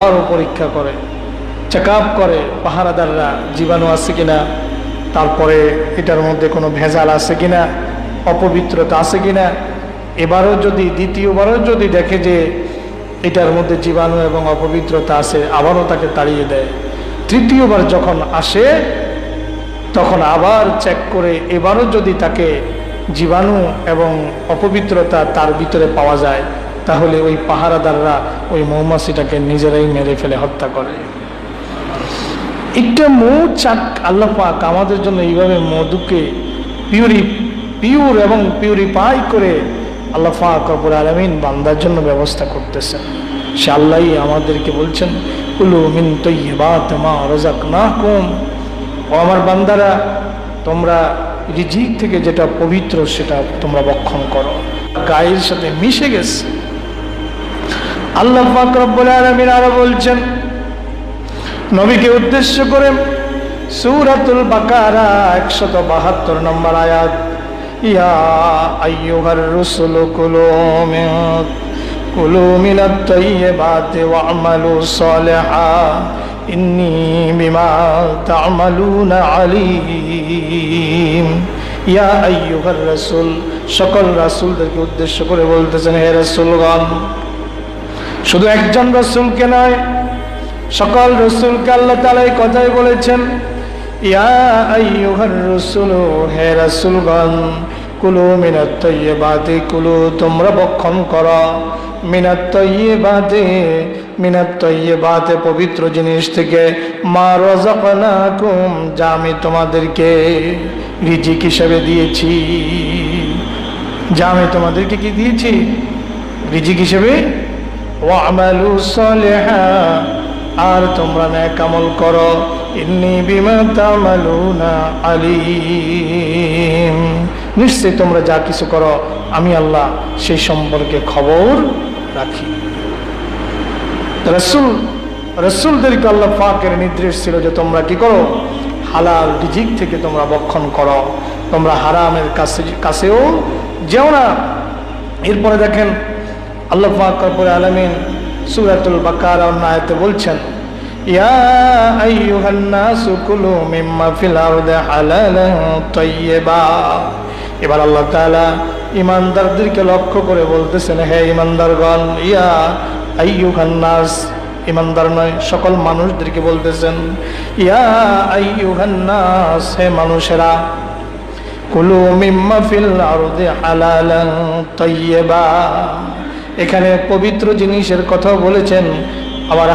আরও পরীক্ষা করে চেক করে পাহারাদাররা জীবাণু আছে কিনা, তারপরে এটার মধ্যে কোনো ভেজাল আছে কিনা, অপবিত্রতা আছে কিনা, এবারও যদি, দ্বিতীয়বারও যদি দেখে যে এটার মধ্যে জীবাণু এবং অপবিত্রতা আছে, আবারও তাকে তাড়িয়ে দেয়। তৃতীয়বার যখন আসে, তখন আবার চেক করে এবারও যদি তাকে জীবাণু এবং অপবিত্রতা তার ভিতরে পাওয়া যায় তাহলে ওই পাহারাদাররা ওই মৌমাছিটাকে নিজেরাই মেরে ফেলে, হত্যা করে। একটা মৌ চাক আল্লাহ পাক আমাদের জন্য এইভাবে মধুকে পিউরি পিওর এবং পিউরিফাই করে আল্লাহ পাক রব্বুল আলমিন বান্দার জন্য ব্যবস্থা করতেছেন। সে আল্লাহই আমাদেরকে বলছেন, কুলু মিন তৈবাত মা রজাক না কুম ও আমার বান্দারা, তোমরা রিজিক থেকে যেটা পবিত্র সেটা তোমরা বক্ষণ করো। গায়ের সাথে মিশে গেছে। আল্লাহ পাক রব্বুল আলামিন আরও বলছেন, নবীকে উদ্দেশ্য করে সূরাতুল বাকারা 172 নম্বর আয়াত, ইয়া আইয়ুহার রুসুল কুলু কুলু মিনাত তাইয়্যিবাতি ওয়া'মালু সালিহা, ইন্নী বিমা তা'মালুনা আলীম। ইয়া আইয়ুহার রাসূল, সকল রাসূলদেরকে উদ্দেশ্য করে বলতেছেন, হে রাসূলগণ শুধু একজন রসুলকে নয়, সকল রসুলকে আল্লাহ তালা এই কথাই বলেছেন কুলু মিনাত তৈবাতে কুলু তোমরা বক্ষণ কর। মিনাত তৈবাতে মিনাত তৈবাতে পবিত্র জিনিস থেকে মা রাযাকনাকুম, যা আমি তোমাদেরকে রিজিক হিসেবে দিয়েছি। যা আমি তোমাদেরকে কি দিয়েছি? রিজিক হিসেবে ওয়ামালু সালিহা, আর তোমরা ন্যাক আমল করো। ইন্নি বিমা তামালুনা আলিম। নিশ্চয় তোমরা যা কিছু করো, আমি আল্লাহ সেই সম্পর্কে খবর রাখি। রসুল, রসুলদেরকে আল্লাহ পাকের নির্দেশ ছিল যে তোমরা কি করো? হালাল রিজিক থেকে তোমরা বক্ষণ করো। তোমরা হারামের কাছে কাছেও যেও না। এরপরে দেখেন আল্লাহ পাক রব্বুল আলামিন সূরাতুল বাকারা অন্য আয়াতে বলছেন, ইয়া আইয়ুহান নাসু কুলু মিম্মা ফিল আরদি হালালান তাইয়্যিবা। এবার আল্লাহ তাআলা ইমানদারদেরকে লক্ষ্য করে বলতেছেন, হে ইমানদারগণ ইয়া আইয়ুহান নাস ইমানদার নয়, সকল মানুষদেরকে বলতেছেন, ইয়া আইয়ুহান নাস হে মানুষেরা, কুলু মিম্মা ফিল আরদি হালালান তাইয়্যিবা। এখানে পবিত্র জিনিসের কথা বলেছেন আবার